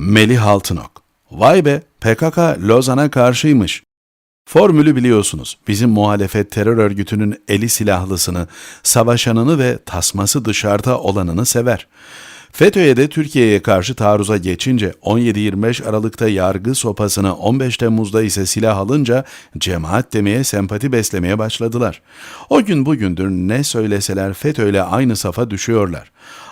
Melih Altınok. Vay be PKK Lozan'a karşıymış. Formülü biliyorsunuz. Bizim muhalefet terör örgütünün eli silahlısını, savaşanını ve tasması dışarıda olanını sever. FETÖ'ye de Türkiye'ye karşı taarruza geçince 17-25 Aralık'ta yargı sopasını 15 Temmuz'da ise silah alınca cemaat demeye sempati beslemeye başladılar. O gün bugündür ne söyleseler FETÖ'yle aynı safa düşüyorlar.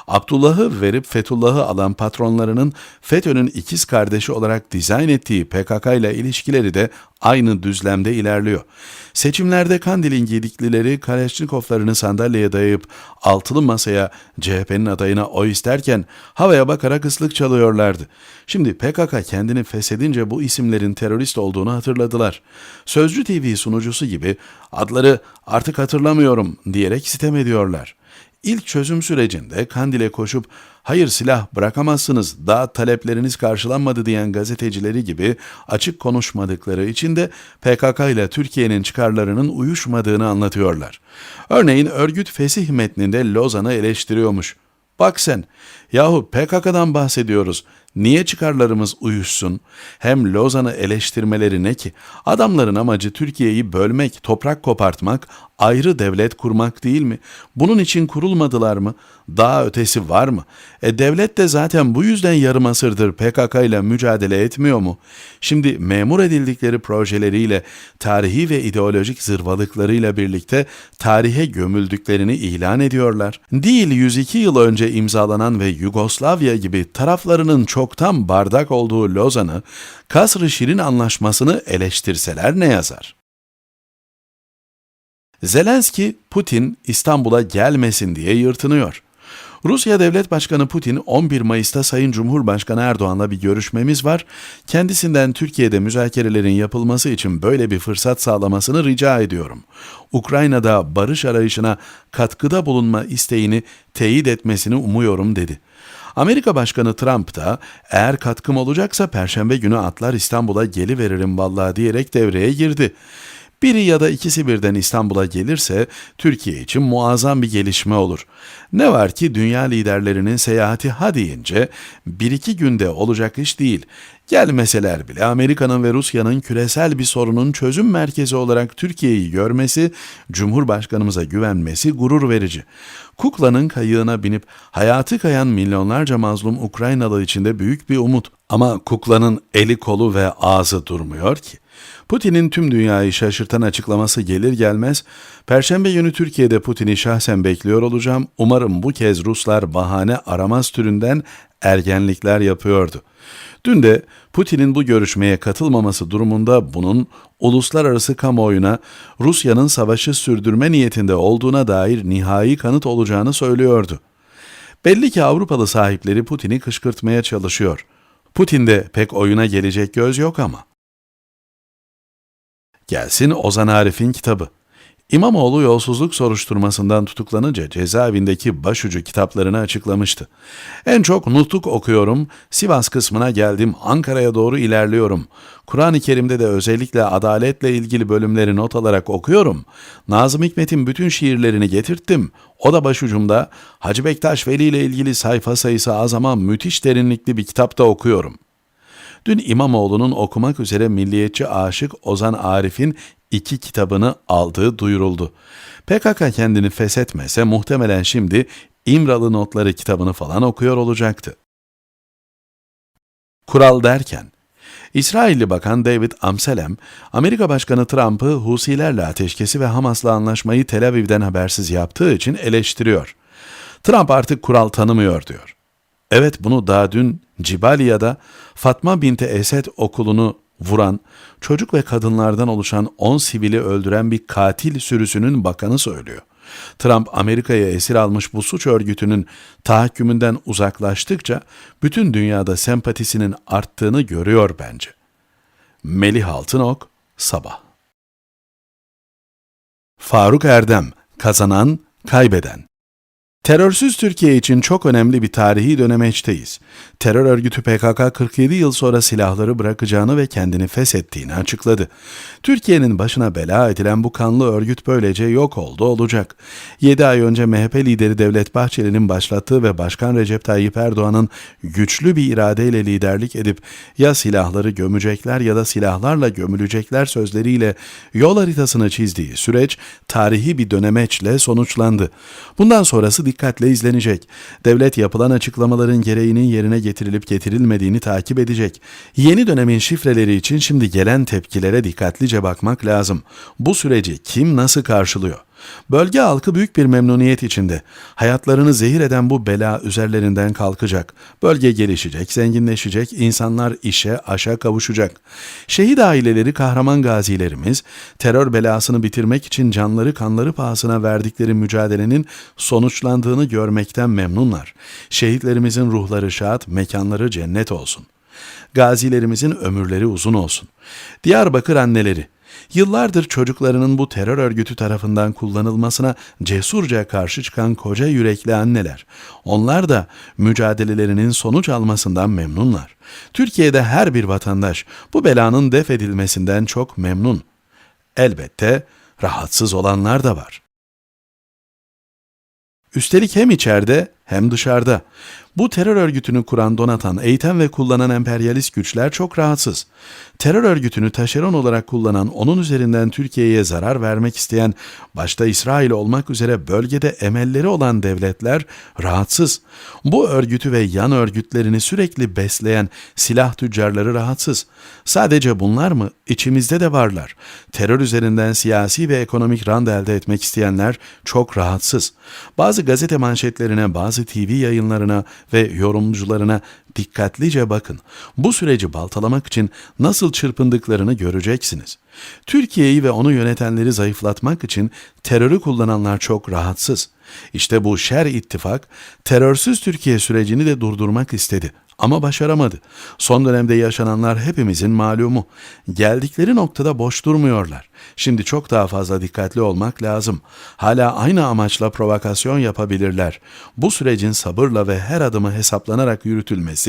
Abdullah'ı verip Fethullah'ı alan patronlarının FETÖ'nün ikiz kardeşi olarak dizayn ettiği PKK ile ilişkileri de aynı düzlemde ilerliyor. Seçimlerde Kandil'in giydiklileri Kaleşnikovlarını sandalyeye dayayıp altılı masaya CHP'nin adayına oy isterken havaya bakarak ıslık çalıyorlardı. Şimdi PKK kendini feshedince bu isimlerin terörist olduğunu hatırladılar. Sözcü TV sunucusu gibi adları artık hatırlamıyorum diyerek sitem ediyorlar. İlk çözüm sürecinde Kandil'e koşup hayır silah bırakamazsınız daha talepleriniz karşılanmadı diyen gazetecileri gibi açık konuşmadıkları için de PKK ile Türkiye'nin çıkarlarının uyuşmadığını anlatıyorlar. Örneğin örgüt fesih metninde Lozan'ı eleştiriyormuş. Bak sen, yahu PKK'dan bahsediyoruz. Niye çıkarlarımız uyuşsun? Hem Lozan'ı eleştirmeleri ne ki? Adamların amacı Türkiye'yi bölmek, toprak kopartmak, ayrı devlet kurmak değil mi? Bunun için kurulmadılar mı? Daha ötesi var mı? E devlet de zaten bu yüzden yarım asırdır PKK ile mücadele etmiyor mu? Şimdi memur edildikleri projeleriyle, tarihi ve ideolojik zırvalıklarıyla birlikte tarihe gömüldüklerini ilan ediyorlar. Değil 102 yıl önce imzalanan ve Yugoslavya gibi taraflarının çoktan bardak olduğu Lozan'ı, Kasr-ı Şirin anlaşmasını eleştirseler ne yazar? Zelenski, Putin İstanbul'a gelmesin diye yırtınıyor. Rusya Devlet Başkanı Putin 11 Mayıs'ta Sayın Cumhurbaşkanı Erdoğan'la bir görüşmemiz var. Kendisinden Türkiye'de müzakerelerin yapılması için böyle bir fırsat sağlamasını rica ediyorum. Ukrayna'da barış arayışına katkıda bulunma isteğini teyit etmesini umuyorum dedi. Amerika Başkanı Trump da eğer katkım olacaksa perşembe günü atlar İstanbul'a geliveririm vallahi diyerek devreye girdi. Biri ya da ikisi birden İstanbul'a gelirse Türkiye için muazzam bir gelişme olur. Ne var ki dünya liderlerinin seyahati ha deyince bir iki günde olacak iş değil. Gelmeseler bile Amerika'nın ve Rusya'nın küresel bir sorunun çözüm merkezi olarak Türkiye'yi görmesi, Cumhurbaşkanımıza güvenmesi gurur verici. Kukla'nın kayığına binip hayatı kayan milyonlarca mazlum Ukraynalı içinde büyük bir umut. Ama kuklanın eli kolu ve ağzı durmuyor ki. Putin'in tüm dünyayı şaşırtan açıklaması gelir gelmez, Perşembe günü Türkiye'de Putin'i şahsen bekliyor olacağım. Umarım bu kez Ruslar bahane aramaz türünden ergenlikler yapıyordu. Dün de Putin'in bu görüşmeye katılmaması durumunda bunun uluslararası kamuoyuna Rusya'nın savaşı sürdürme niyetinde olduğuna dair nihai kanıt olacağını söylüyordu. Belli ki Avrupalı sahipleri Putin'i kışkırtmaya çalışıyor. Putin'de pek oyuna gelecek göz yok ama. Gelsin Ozan Arif'in kitabı. İmamoğlu yolsuzluk soruşturmasından tutuklanınca cezaevindeki başucu kitaplarını açıklamıştı. En çok nutuk okuyorum, Sivas kısmına geldim, Ankara'ya doğru ilerliyorum. Kur'an-ı Kerim'de de özellikle adaletle ilgili bölümleri not alarak okuyorum. Nazım Hikmet'in bütün şiirlerini getirttim. O da başucumda. Hacı Bektaş Veli ile ilgili sayfa sayısı az ama müthiş derinlikli bir kitapta okuyorum. Dün İmamoğlu'nun okumak üzere milliyetçi aşık Ozan Arif'in iki kitabını aldığı duyuruldu. PKK kendini feshetmese muhtemelen şimdi İmralı Notları kitabını falan okuyor olacaktı. Kural derken, İsrailli Bakan David Amselem, Amerika Başkanı Trump'ı Husilerle ateşkesi ve Hamas'la anlaşmayı Tel Aviv'den habersiz yaptığı için eleştiriyor. Trump artık kural tanımıyor diyor. Evet bunu daha dün Cibaliya'da Fatma Binti Esed okulunu vuran, çocuk ve kadınlardan oluşan 10 sivili öldüren bir katil sürüsünün bakanı söylüyor. Trump Amerika'ya esir almış bu suç örgütünün tahakkümünden uzaklaştıkça bütün dünyada sempatisinin arttığını görüyor bence. Melih Altınok, Sabah Faruk Erdem, kazanan, kaybeden Terörsüz Türkiye için çok önemli bir tarihi dönemeçteyiz. Terör örgütü PKK 47 yıl sonra silahları bırakacağını ve kendini feshettiğini açıkladı. Türkiye'nin başına bela edilen bu kanlı örgüt böylece yok oldu olacak. 7 ay önce MHP lideri Devlet Bahçeli'nin başlattığı ve Başkan Recep Tayyip Erdoğan'ın güçlü bir iradeyle liderlik edip ya silahları gömecekler ya da silahlarla gömülecekler sözleriyle yol haritasını çizdiği süreç tarihi bir dönemeçle sonuçlandı. Bundan sonrası dikkatle izlenecek. Devlet yapılan açıklamaların gereğinin yerine getirilip getirilmediğini takip edecek. Yeni dönemin şifreleri için şimdi gelen tepkilere dikkatlice bakmak lazım. Bu süreci kim nasıl karşılıyor? Bölge halkı büyük bir memnuniyet içinde. Hayatlarını zehir eden bu bela üzerlerinden kalkacak. Bölge gelişecek, zenginleşecek, insanlar işe, aşa kavuşacak. Şehit aileleri kahraman gazilerimiz, terör belasını bitirmek için canları kanları pahasına verdikleri mücadelenin sonuçlandığını görmekten memnunlar. Şehitlerimizin ruhları şad, mekanları cennet olsun. Gazilerimizin ömürleri uzun olsun. Diyarbakır anneleri, Yıllardır çocuklarının bu terör örgütü tarafından kullanılmasına cesurca karşı çıkan koca yürekli anneler. Onlar da mücadelelerinin sonuç almasından memnunlar. Türkiye'de her bir vatandaş bu belanın def edilmesinden çok memnun. Elbette rahatsız olanlar da var. Üstelik hem içeride hem dışarıda. Bu terör örgütünü kuran, donatan, eğiten ve kullanan emperyalist güçler çok rahatsız. Terör örgütünü taşeron olarak kullanan, onun üzerinden Türkiye'ye zarar vermek isteyen, başta İsrail olmak üzere bölgede emelleri olan devletler rahatsız. Bu örgütü ve yan örgütlerini sürekli besleyen silah tüccarları rahatsız. Sadece bunlar mı? İçimizde de varlar. Terör üzerinden siyasi ve ekonomik rand elde etmek isteyenler çok rahatsız. Bazı gazete manşetlerine, bazı TV yayınlarına ve yorumcularına dikkatlice bakın. Bu süreci baltalamak için nasıl çırpındıklarını göreceksiniz. Türkiye'yi ve onu yönetenleri zayıflatmak için terörü kullananlar çok rahatsız. İşte bu şer ittifak terörsüz Türkiye sürecini de durdurmak istedi ama başaramadı. Son dönemde yaşananlar hepimizin malumu. Geldikleri noktada boş durmuyorlar. Şimdi çok daha fazla dikkatli olmak lazım. Hala aynı amaçla provokasyon yapabilirler. Bu sürecin sabırla ve her adımı hesaplanarak yürütülmesi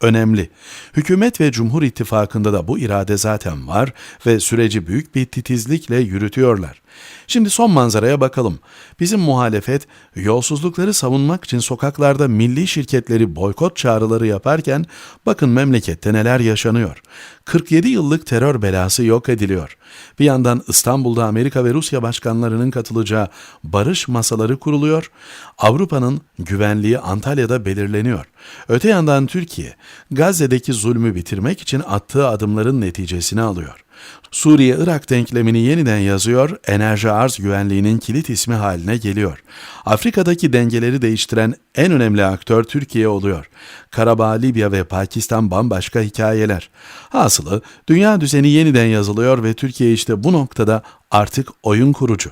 önemli. Hükümet ve Cumhur İttifakı'nda da bu irade zaten var ve süreci büyük bir titizlikle yürütüyorlar. Şimdi son manzaraya bakalım. Bizim muhalefet yolsuzlukları savunmak için sokaklarda milli şirketleri boykot çağrıları yaparken bakın memlekette neler yaşanıyor. 47 yıllık terör belası yok ediliyor. Bir yandan İstanbul'da Amerika ve Rusya başkanlarının katılacağı barış masaları kuruluyor. Avrupa'nın güvenliği Antalya'da belirleniyor. Öte yandan Türkiye Gazze'deki zulmü bitirmek için attığı adımların neticesini alıyor. Suriye-Irak denklemini yeniden yazıyor, enerji arz güvenliğinin kilit ismi haline geliyor. Afrika'daki dengeleri değiştiren en önemli aktör Türkiye oluyor. Karabağ, Libya ve Pakistan bambaşka hikayeler. Hasılı dünya düzeni yeniden yazılıyor ve Türkiye işte bu noktada artık oyun kurucu.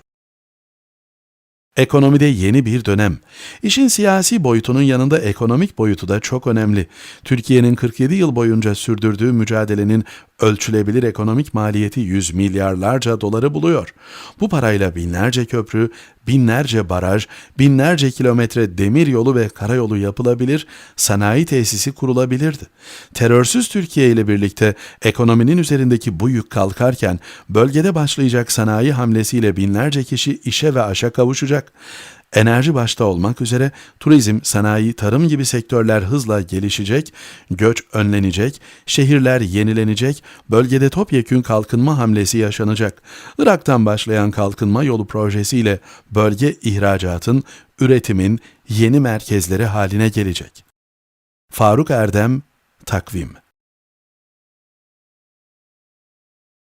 Ekonomide yeni bir dönem. İşin siyasi boyutunun yanında ekonomik boyutu da çok önemli. Türkiye'nin 47 yıl boyunca sürdürdüğü mücadelenin ölçülebilir ekonomik maliyeti 100 milyarlarca doları buluyor. Bu parayla binlerce köprü, binlerce baraj, binlerce kilometre demir yolu ve karayolu yapılabilir, sanayi tesisi kurulabilirdi. Terörsüz Türkiye ile birlikte ekonominin üzerindeki bu yük kalkarken bölgede başlayacak sanayi hamlesiyle binlerce kişi işe ve aşa kavuşacak. Enerji başta olmak üzere turizm, sanayi, tarım gibi sektörler hızla gelişecek, göç önlenecek, şehirler yenilenecek, bölgede topyekün kalkınma hamlesi yaşanacak. Irak'tan başlayan kalkınma yolu projesiyle bölge ihracatın, üretimin yeni merkezleri haline gelecek. Faruk Erdem, Takvim